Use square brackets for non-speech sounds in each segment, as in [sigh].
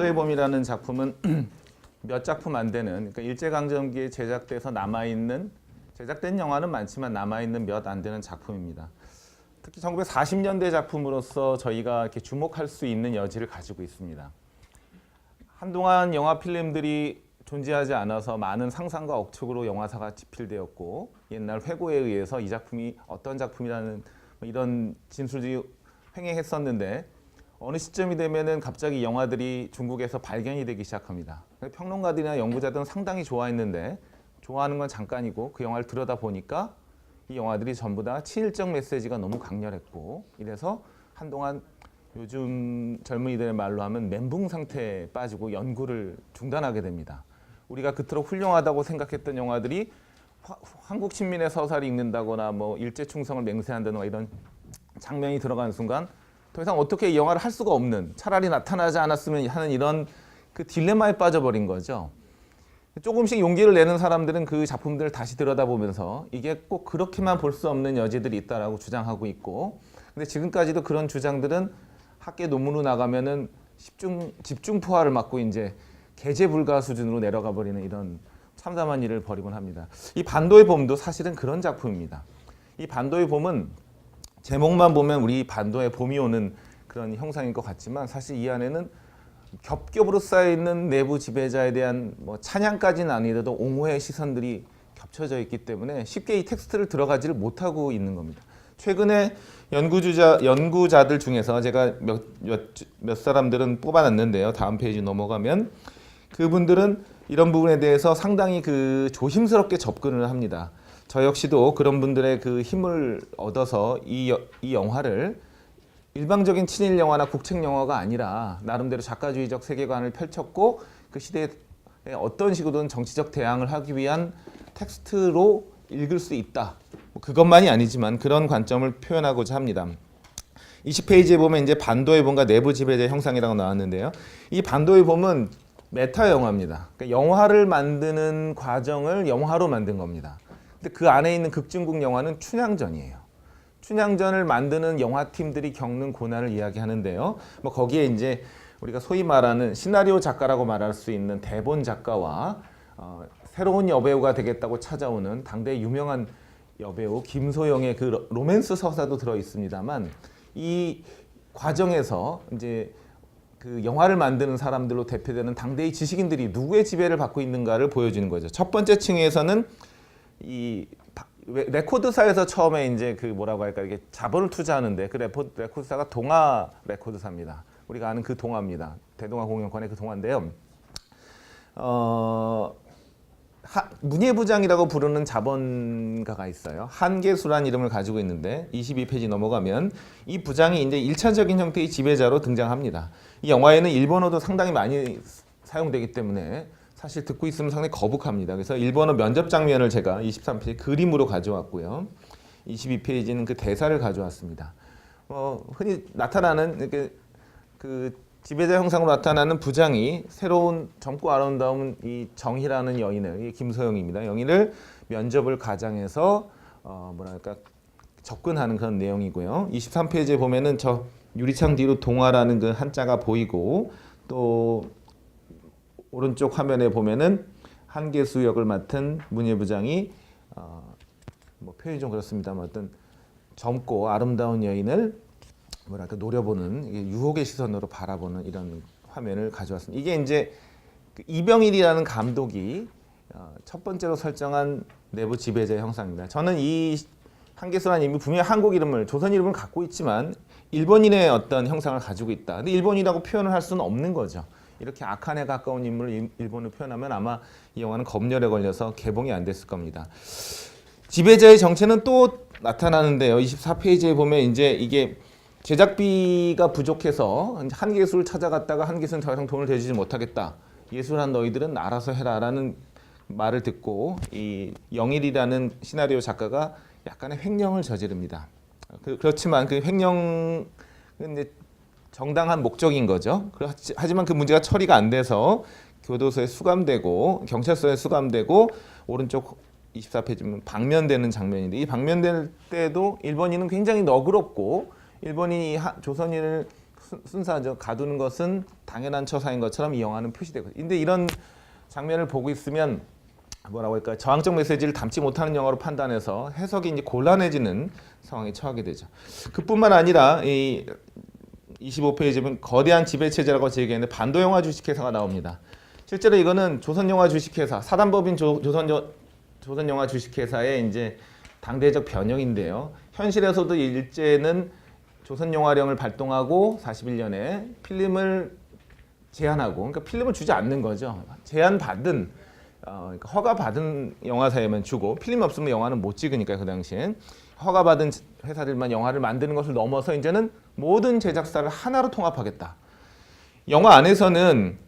반도의 봄이라는 작품은 [clears throat] 몇 작품 안 되는 그러니까 일제강점기에 제작돼서 남아 있는 제작된 영화는 많지만 남아 있는 몇 안 되는 작품입니다. 특히 1940년대 작품으로서 저희가 이렇게 주목할 수 있는 여지를 가지고 있습니다. 한동안 영화 필름들이 존재하지 않아서 많은 상상과 억측으로 영화사가 지필되었고 옛날 회고에 의해서 이 작품이 어떤 작품이라는 뭐 이런 진술들이 횡행했었는데 어느 시점이 되면은 갑자기 영화들이 중국에서 발견이 되기 시작합니다. 평론가들이나 연구자들은 상당히 좋아했는데 좋아하는 건 잠깐이고 그 영화를 들여다 보니까 이 영화들이 전부 다 친일적 메시지가 너무 강렬했고 이래서 한동안 요즘 젊은이들의 말로 하면 멘붕 상태에 빠지고 연구를 중단하게 됩니다. 우리가 그토록 훌륭하다고 생각했던 영화들이 화- 한국 신민의 서사를 읽는다거나 뭐 일제 충성을 맹세한다거나 이런 장면이 들어가는 순간 더 이상 어떻게 이 영화를 할 수가 없는 차라리 나타나지 않았으면 하는 이런 그 딜레마에 빠져버린 거죠. 조금씩 용기를 내는 사람들은 그 작품들을 다시 들여다보면서 이게 꼭 그렇게만 볼 수 없는 여지들이 있다라고 주장하고 있고 근데 지금까지도 그런 주장들은 학계 논문으로 나가면은 집중 집중 포화를 맞고 이제 개재 불가 수준으로 내려가 버리는 이런 참담한 일을 벌이곤 합니다. 이 반도의 봄도 사실은 그런 작품입니다. 이 반도의 봄은 제목만 보면 우리 반도에 봄이 오는 그런 형상인 것 같지만 사실 이 안에는 겹겹으로 쌓여 있는 내부 지배자에 대한 뭐 찬양까지는 아니더라도 옹호의 시선들이 겹쳐져 있기 때문에 쉽게 이 텍스트를 들어가지를 못하고 있는 겁니다. 최근에 연구주자 연구자들 중에서 제가 몇, 몇, 몇 사람들은 뽑아놨는데요. 다음 페이지 넘어가면 그분들은 이런 부분에 대해서 상당히 그 조심스럽게 접근을 합니다. 저 역시도 그런 분들의 그 힘을 얻어서 이, 여- 이 영화를 일방적인 친일 영화나 국책 영화가 아니라 나름대로 작가주의적 세계관을 펼쳤고 그 시대에 어떤 식으로든 정치적 대항을 하기 위한 텍스트로 읽을 수 있다. 뭐 그것만이 아니지만 그런 관점을 표현하고자 합니다. 20페이지에 보면 이제 반도의 봄과 내부 지배자 형상이라고 나왔는데요. 이 반도의 봄은 메타 영화입니다. 그러니까 영화를 만드는 과정을 영화로 만든 겁니다. 근데 그 안에 있는 극중국 영화는 춘향전이에요. 춘향전을 만드는 영화팀들이 겪는 고난을 이야기하는데요. 뭐 거기에 이제 우리가 소위 말하는 시나리오 작가라고 말할 수 있는 대본 작가와 어, 새로운 여배우가 되겠다고 찾아오는 당대 유명한 여배우 김소영의 그 로- 로맨스 서사도 들어 있습니다만 이 과정에서 이제 그 영화를 만드는 사람들로 대표되는 당대의 지식인들이 누구의 지배를 받고 있는가를 보여주는 거죠. 첫 번째 층에서는 이 레코드사에서 처음에 이제 그 뭐라고 할까 이게 자본을 투자하는데 그 레포, 레코드사가 동아 레코드사입니다. 우리가 아는 그 동아입니다. 대동아 공연관의 그 동아인데요. 어, 하, 문예부장이라고 부르는 자본가가 있어요. 한계수란 이름을 가지고 있는데 22페이지 넘어가면 이 부장이 이제 일차적인 형태의 지배자로 등장합니다. 이 영화에는 일본어도 상당히 많이 사용되기 때문에 사실 듣고 있으면 상당히 거북합니다. 그래서 일본어 면접 장면을 제가 23페이지 그림으로 가져왔고요. 22페이지는 그 대사를 가져왔습니다. 어, 흔히 나타나는 이렇게 그 지배자 형상으로 나타나는 부장이 새로운 젊고 아름다운 이 정희라는 여인을 이 김소영입니다. 여인을 면접을 가장해서 어 뭐랄까 접근하는 그런 내용이고요. 23페이지에 보면은 저 유리창 뒤로 동화라는 그 한자가 보이고 또 오른쪽 화면에 보면은 한계수 역을 맡은 문예부장이 어, 뭐 표현이 좀 그렇습니다만 어떤 젊고 아름다운 여인을 뭐랄까 노려보는 유혹의 시선으로 바라보는 이런 화면을 가져왔습니다. 이게 이제 그 이병일이라는 감독이 어, 첫 번째로 설정한 내부 지배자 형상입니다. 저는 이 한계수라는 이름이 분명히 한국 이름을 조선 이름을 갖고 있지만 일본인의 어떤 형상을 가지고 있다. 근데 일본이라고 표현을 할 수는 없는 거죠. 이렇게 악한에 가까운 인물을 일- 일본으로 표현하면 아마 이 영화는 검열에 걸려서 개봉이 안 됐을 겁니다. 지배자의 정체는 또 나타나는데요. 24페이지에 보면 이제 이게 제작비가 부족해서 한계수를 찾아갔다가 한계수는 더 이상 돈을 대주지 못하겠다. 예술한 너희들은 알아서 해라라는 말을 듣고 이 영일이라는 시나리오 작가가 약간의 횡령을 저지릅니다. 그- 그렇지만 그 횡령은 이제 정당한 목적인 거죠. 하지만 그 문제가 처리가 안 돼서 교도소에 수감되고 경찰서에 수감되고 오른쪽 24페이지면 방면되는 장면인데 이 방면될 때도 일본인은 굉장히 너그럽고 일본인이 하- 조선인을 순- 순수하죠. 가두는 것은 당연한 처사인 것처럼 이 영화는 표시되거든요. 근데 이런 장면을 보고 있으면 뭐라고 할까 저항적 메시지를 담지 못하는 영화로 판단해서 해석이 이제 곤란해지는 상황에 처하게 되죠. 그뿐만 아니라 이 25페이지 보면 거대한 지배 체제라고 제기했는데 반도 영화 주식회사가 나옵니다. 실제로 이거는 조선 영화 주식회사 사단법인 조, 여- 조선 영화 주식회사의 이제 당대적 변형인데요. 현실에서도 일제는 조선 영화령을 발동하고 41년에 필름을 제한하고 그러니까 필름을 주지 않는 거죠. 제한 받은 어, 그러니까 허가 받은 영화사에만 주고 필름 없으면 영화는 못 찍으니까 그 당시엔 허가 받은 회사들만 영화를 만드는 것을 넘어서 이제는 모든 제작사를 하나로 통합하겠다. 영화 안에서는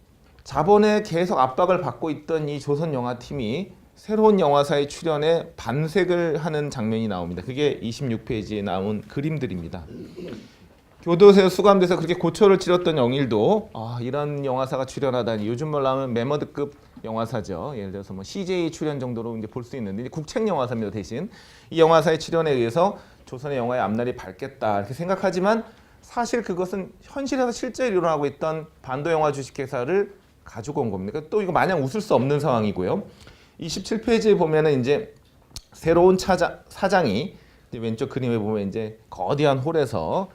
자본에 계속 압박을 받고 있던 이 조선 영화 팀이 새로운 영화사에 출연해 반색을 하는 장면이 나옵니다. 그게 26페이지에 나온 그림들입니다. 교도소에 수감돼서 그렇게 고초를 치렀던 영일도 아, 이런 영화사가 출연하다니 요즘 말로 하면 메머드급 영화사죠. 예를 들어서 뭐 CJ 출연 정도로 이제 볼 수 있는데 국책 영화사입니다. 대신 이 영화사의 출연에 의해서 조선의 영화의 앞날이 밝겠다 이렇게 생각하지만 사실 그것은 현실에서 실제 일어나고 있던 반도 영화 주식회사를 가지고 온 겁니다. 그러니까 또 이거 마냥 웃을 수 없는 상황이고요. 27페이지에 보면은 이제 새로운 차장, 사장이 이제 왼쪽 그림에 보면 이제 거대한 홀에서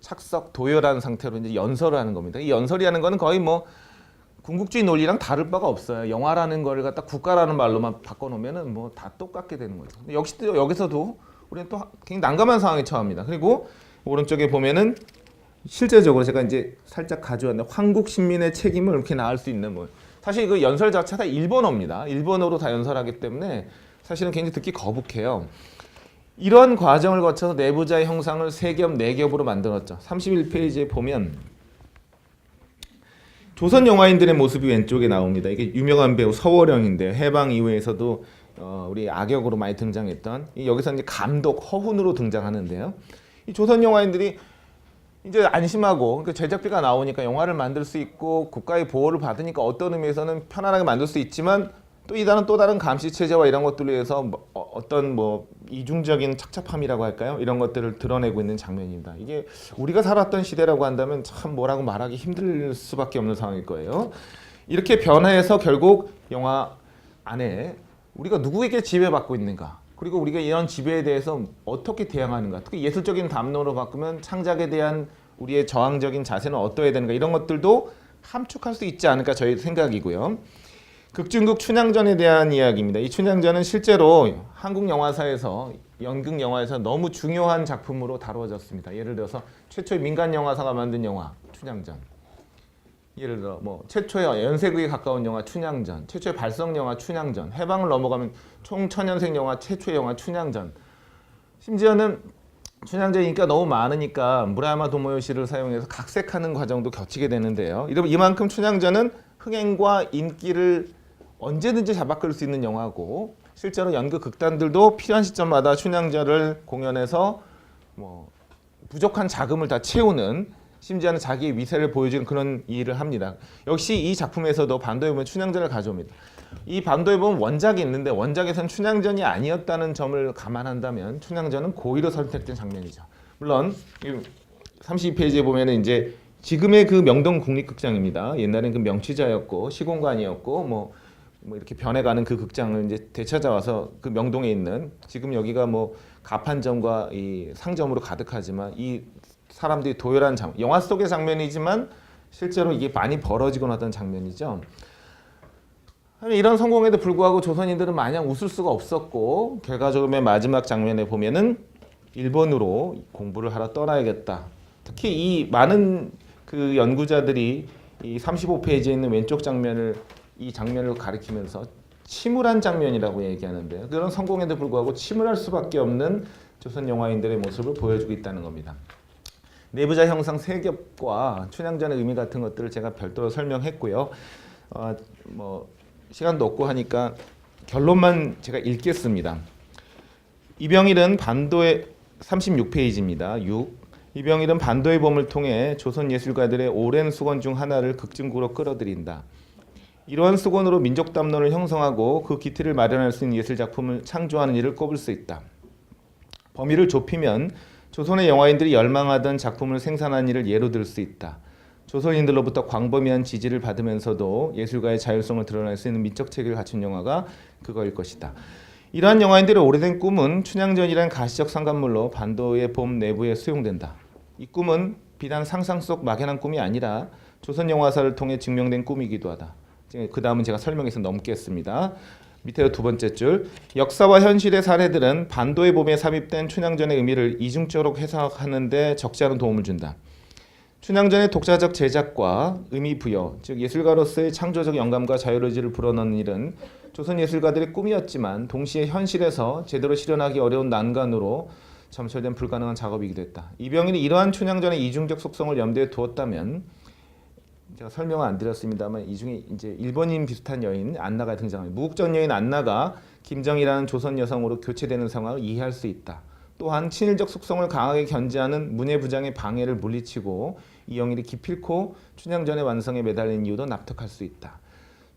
착석 도열한 상태로 이제 연설을 하는 겁니다. 이 연설이라는 거는 거의 뭐 궁극주의 논리랑 다를 바가 없어요. 영화라는 거를 갖다 국가라는 말로만 바꿔놓으면은 뭐 다 똑같게 되는 거죠. 역시 또 여기서도 우리는 또 굉장히 난감한 상황에 처합니다. 그리고 오른쪽에 보면은 실제적으로 제가 이제 살짝 가져왔는데 황국 신민의 책임을 이렇게 나을 수 있는 뭐 사실 그 연설 자체가 일본어입니다. 일본어로 다 연설하기 때문에 사실은 굉장히 듣기 거북해요. 이런 과정을 거쳐서 내부자의 형상을 세 겹, 네 겹으로 만들었죠. 31페이지에 보면 조선 영화인들의 모습이 왼쪽에 나옵니다. 이게 유명한 배우 서월영인데 해방 이후에서도 어, 우리 악역으로 많이 등장했던 이 여기서 이제 감독 허훈으로 등장하는데요. 이 조선 영화인들이 이제 안심하고 그러니까 제작비가 나오니까 영화를 만들 수 있고 국가의 보호를 받으니까 어떤 의미에서는 편안하게 만들 수 있지만 또 이다른 또 다른 감시 체제와 이런 것들로 해서 뭐 어, 어떤 뭐 이중적인 착잡함이라고 할까요? 이런 것들을 드러내고 있는 장면입니다. 이게 우리가 살았던 시대라고 한다면 참 뭐라고 말하기 힘들 수밖에 없는 상황일 거예요. 이렇게 변화해서 결국 영화 안에 우리가 누구에게 지배받고 있는가 그리고 우리가 이런 지배에 대해서 어떻게 대항하는가 특히 예술적인 담론으로 바꾸면 창작에 대한 우리의 저항적인 자세는 어떠해야 되는가 이런 것들도 함축할 수 있지 않을까 저희 생각이고요. 극중극 춘향전에 대한 이야기입니다. 이 춘향전은 실제로 한국 영화사에서 연극 영화에서 너무 중요한 작품으로 다루어졌습니다. 예를 들어서 최초의 민간 영화사가 만든 영화 춘향전. 예를 들어 뭐 최초의 연쇄극에 가까운 영화 춘향전, 최초의 발성 영화 춘향전, 해방을 넘어가면 총천연생 영화 최초의 영화 춘향전. 심지어는 춘향전 인기가 너무 많으니까 무라야마 도모요시를 사용해서 각색하는 과정도 겹치게 되는데요. 이만큼 춘향전은 흥행과 인기를 언제든지 잡아끌 수 있는 영화고 실제로 연극 극단들도 필요한 시점마다 춘향전을 공연해서 뭐 부족한 자금을 다 채우는 심지어는 자기의 위세를 보여주는 그런 일을 합니다. 역시 이 작품에서도 보면 춘향전을 가져옵니다. 이 반도에 보면 원작이 있는데 원작에서는 춘향전이 아니었다는 점을 감안한다면 춘향전은 고의로 선택된 장면이죠. 물론 32페이지에 보면은 이제 지금의 그 명동 국립극장입니다. 옛날엔 그 명취자였고 시공간이었고 뭐, 뭐 이렇게 변해가는 그 극장을 이제 되찾아와서 그 명동에 있는 지금 여기가 뭐 가판점과 이 상점으로 가득하지만 이 사람들이 도열한 장 영화 속의 장면이지만 실제로 이게 많이 벌어지고 나던 장면이죠. 이런 성공에도 불구하고 조선인들은 마냥 웃을 수가 없었고 결과적으로 맨 마지막 장면에 보면은 일본으로 공부를 하러 떠나야겠다. 특히 이 많은 그 연구자들이 이 35페이지에 있는 왼쪽 장면을 이 장면을 가리키면서 침울한 장면이라고 얘기하는데요. 그런 성공에도 불구하고 침울할 수밖에 없는 조선 영화인들의 모습을 보여주고 있다는 겁니다. 내부자 형상 세 겹과 춘향전의 의미 같은 것들을 제가 별도로 설명했고요. 어, 뭐 시간도 없고 하니까 결론만 제가 읽겠습니다. 이병일은 반도의 36페이지입니다. 6. 이병일은 반도의 bom을 통해 조선 예술가들의 오랜 수건 중 하나를 극중구로 끌어들인다. 이러한 수건으로 민족 담론을 형성하고 그 기틀을 마련할 수 있는 예술 작품을 창조하는 일을 꼽을 수 있다. 범위를 좁히면 조선의 영화인들이 열망하던 작품을 생산한 일을 예로 들 수 있다. 조선인들로부터 광범위한 지지를 받으면서도 예술가의 자율성을 드러낼 수 있는 미적 체계를 갖춘 영화가 그거일 것이다. 이러한 영화인들의 오래된 꿈은 춘향전이라는 가시적 상간물로 반도의 봄 내부에 수용된다. 이 꿈은 비단 상상 속 막연한 꿈이 아니라 조선 영화사를 통해 증명된 꿈이기도 하다. 그 다음은 제가 설명해서 넘겠습니다. 밑에 두 번째 줄 역사와 현실의 사례들은 반도의 봄에 삽입된 춘향전의 의미를 이중적으로 해석하는데 적지 않은 도움을 준다. 춘향전의 독자적 제작과 의미 부여, 즉 예술가로서의 창조적 영감과 자유의지를 불어넣는 일은 조선 예술가들의 꿈이었지만 동시에 현실에서 제대로 실현하기 어려운 난관으로 점철된 불가능한 작업이기도 했다. 이병인이 이러한 춘향전의 이중적 속성을 염두에 두었다면 제가 설명을 안 드렸습니다만 이 중에 이제 일본인 비슷한 여인 안나가 등장합니다. 무국전 여인 안나가 김정이라는 조선 여성으로 교체되는 상황을 이해할 수 있다. 또한 친일적 속성을 강하게 견지하는 문예부장의 방해를 물리치고 이영일이 기필코 춘향전의 완성에 매달린 이유도 납득할 수 있다.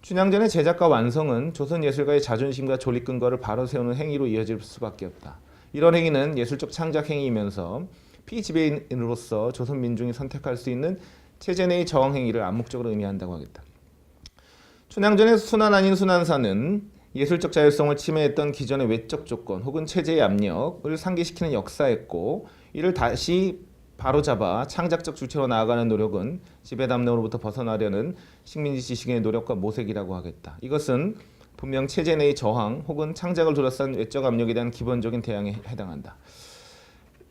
춘향전의 제작과 완성은 조선 예술가의 자존심과 조립 근거를 바로 세우는 행위로 이어질 수밖에 없다. 이런 행위는 예술적 창작 행위이면서 피지배인으로서 조선 민중이 선택할 수 있는 체제 내의 저항 행위를 암묵적으로 의미한다고 하겠다. 춘향전의 순환 아닌 순환사는 예술적 자율성을 침해했던 기존의 외적 조건 혹은 체제의 압력을 상기시키는 역사였고 이를 다시 바로잡아 창작적 주체로 나아가는 노력은 지배 담론으로부터 벗어나려는 식민지 지식인의 노력과 모색이라고 하겠다. 이것은 분명 체제 내의 저항 혹은 창작을 둘러싼 외적 압력에 대한 기본적인 대항에 해당한다.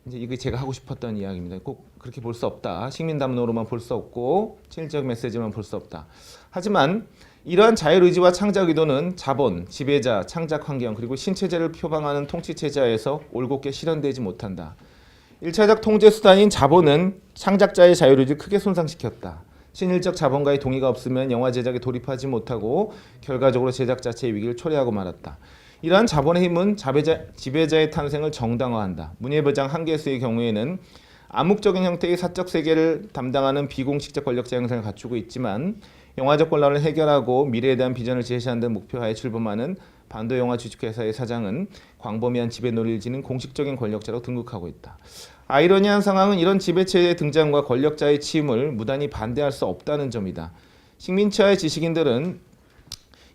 이제 이게 제가 하고 싶었던 이야기입니다. 꼭 그렇게 볼 수 없다. 식민 담론으로만 볼 수 없고 친일적 메시지만 볼 수 없다. 하지만 이러한 자율 의지와 창작 의도는 자본, 지배자, 창작 환경 그리고 신체제를 표방하는 통치 체제하에서 올곧게 실현되지 못한다. 일차적 통제 수단인 자본은 창작자의 의지를 크게 손상시켰다. 신일적 자본가의 동의가 없으면 영화 제작에 돌입하지 못하고 결과적으로 제작 자체의 위기를 초래하고 말았다. 이러한 자본의 힘은 자배자, 지배자의 탄생을 정당화한다. 문예부장 한계수의 경우에는 암묵적인 형태의 사적 세계를 담당하는 비공식적 권력자 형상을 갖추고 있지만 영화적混乱을 해결하고 미래에 대한 비전을 제시하는 데 목표하에 출범하는 반도 영화 주식회사의 사장은 광범위한 지배 논리를 지닌 공식적인 권력자로 등극하고 있다. 아이러니한 상황은 이런 지배체의 등장과 권력자의 취임을 무단히 반대할 수 없다는 점이다. 식민치하의 지식인들은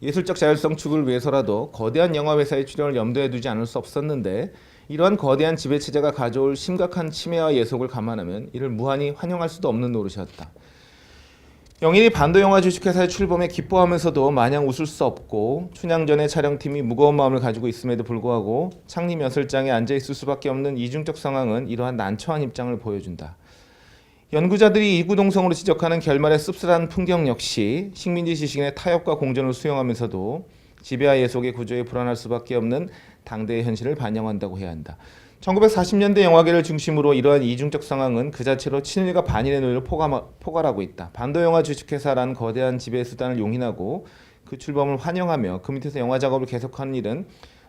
예술적 자율성 축을 위해서라도 거대한 영화 회사의 출연을 염두에 두지 않을 수 없었는데 이러한 거대한 지배 체제가 가져올 심각한 침해와 예속을 감안하면 이를 무한히 환영할 수도 없는 노릇이었다. 영인이 반도 영화 주식회사에 출범해 기뻐하면서도 마냥 웃을 수 없고 춘향전의 촬영팀이 무거운 마음을 가지고 있음에도 불구하고 창립 연설장에 앉아 있을 수밖에 없는 이중적 상황은 이러한 난처한 입장을 보여준다. 연구자들이 이구동성으로 지적하는 결말의 씁쓸한 풍경 역시 식민지 지식인의 타협과 공존을 수용하면서도 지배와 예속의 구조에 불안할 수밖에 없는 당대의 현실을 반영한다고 해야 한다. 1940년대 영화계를 중심으로 이러한 이중적 상황은 그 자체로 친일과 반일의 논리를 포괄하고 있다. 반도 영화 주식회사라는 거대한 지배 수단을 용인하고 그 출범을 환영하며 그 밑에서 영화 작업을 계속하는 일은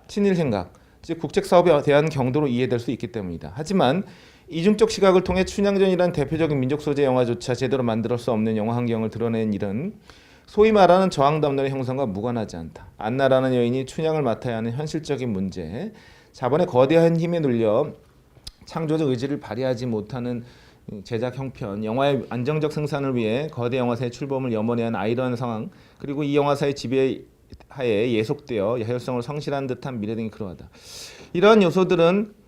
친일 생각, 즉 국책 사업에 대한 경도로 이해될 수 있기 때문이다. 하지만 이중적 시각을 통해 춘향전이라는 대표적인 민족 소재 영화조차 제대로 만들 수 없는 영화 환경을 드러낸 일은 소위 말하는 저항 담론의 형성과 무관하지 않다. 안나라는 여인이 춘향을 맡아야 하는 현실적인 문제, 자본의 거대한 힘에 눌려 창조적 의지를 발휘하지 못하는 제작 형편, 영화의 안정적 생산을 위해 거대 영화사의 출범을 염원해 한 아이러한 상황, 그리고 이 영화사의 지배하에 예속되어 야율성을 성실한 듯한 미래 등이 그러하다. 이러한 요소들은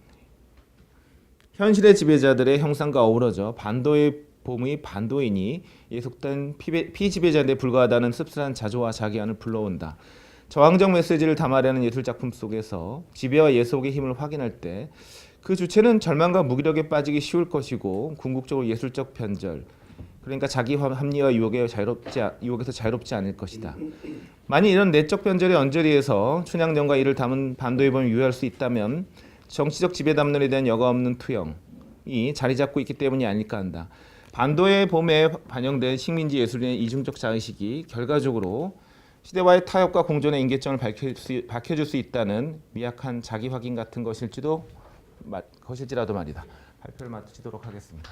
현실의 지배자들의 형상과 어우러져 반도의 봄의 반도인이 예속된 피지배자인데 불과하다는 씁쓸한 자조와 자기안을 불러온다. 저항적 메시지를 담아내는 예술 작품 속에서 지배와 예속의 힘을 확인할 때 그 주체는 절망과 무기력에 빠지기 쉬울 것이고 궁극적으로 예술적 변절 그러니까 자기 합리화 유혹에 자유롭지 유혹에서 자유롭지 않을 것이다. 만약 이런 내적 변절의 언저리에서 춘향전과 이를 담은 반도의 범을 유효할 수 있다면 정치적 지배 담론에 대한 여과 없는 투영이 자리 잡고 있기 때문이 아닐까 한다. 반도의 봄에 반영된 식민지 예술인의 이중적 자의식이 결과적으로 시대와의 타협과 공존의 인계점을 밝혀줄 수 있다는 미약한 자기 확인 같은 것일지도 것일지라도 말이다. 발표를 마치도록 하겠습니다.